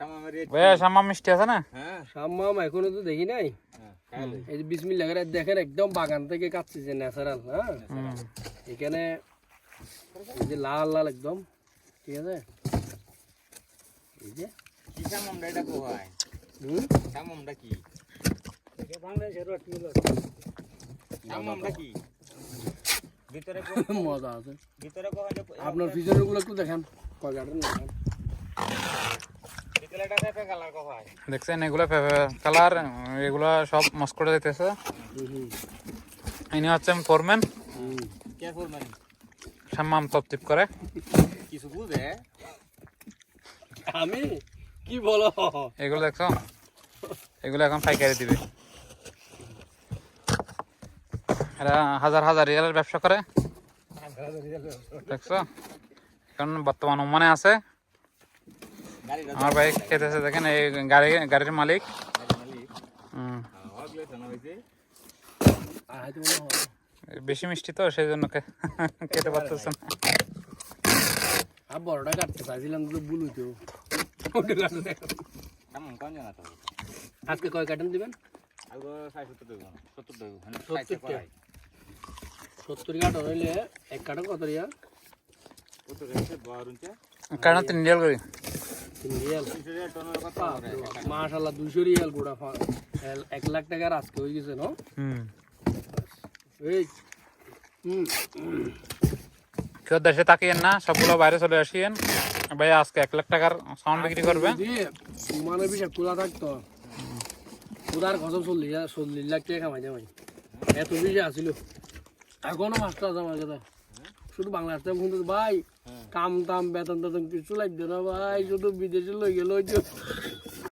শামামের rate ভাইয়া শাম্মা মিষ্টি আছে না? হ্যাঁ। এখনও তো দেখি নাই? হ্যাঁ এই যে বিসমিল্লাহ করে দেখেন একদম বাগান থেকে কাটছে যে ন্যাচারাল হ্যাঁ? এখানে এই যে লাল লাল একদম ঠিক আছে? এই যে। কি শামামটা এটা কোহায় হুম? শামামটা কি? বাংলাদেশের রসগুলো শামামটা কি? ভিতরে মজা আছে। ভিতরে আপনারগুলো একটু দেখেন কয় দেখান পেপে কালার দেখছেন এগুলো কালার এগুলো সব মস্কোটে দিতেছে হুম হুম ইনি হচ্ছেন ফোরম্যান। তপতিপ করে। কিছু বুঝে? আমি? কি বলো? এগুলো দেখছ? এগুলো এখন পাইকারি দিবে। এরা হাজার হাজার রিয়ালের ব্যবসা করে। দেখছ? এখন বর্তমান ওমানে আছে। আমার ভাই খেতেছে দেখেন এই গাড়ি গাড়ির মালিক। মালিক হুম, হগলে শোনা হইছে আর হয়তো বেশি মিষ্টি তো সেই জন্য খেতে পারতেছে না। আর বড়টা কাটতে চাইছিলাম তো ভুল হইতো শামাম কোন জানা তো আজকে কয় কাটেন দিবেন? আলগো 60 দেব 70 দেব 70 60 করাই সত্তর কাটন হইলে এক কাটন কত রিয়া? কত কারণ তিন রিয়াল করি। মাশাল্লাহ দুইশো রিয়াল গোড়া এক লাখ টাকার আজকে হয়ে গেছে ন? হুম। এই হুম। কেউ দেশে তাকিয়েন না সবগুলো বাইরে চলে আসিয়েন। ভাই আজকে এক লাখ টাকার সাউন্ড বিক্রি করবে। মানে বিষয় খোলা থাকতো। খোদার কসম চল্লিশ চল্লিশ লাখ টাকা কামাই যাবে এত বেশি আসিল এখনও মাস্টার আছে আমার কাছে শুধু বাংলা আসতে ভাই কাম তাম বেতন টেতন কিছু লাগবে না ভাই শুধু বিদেশে লই গেল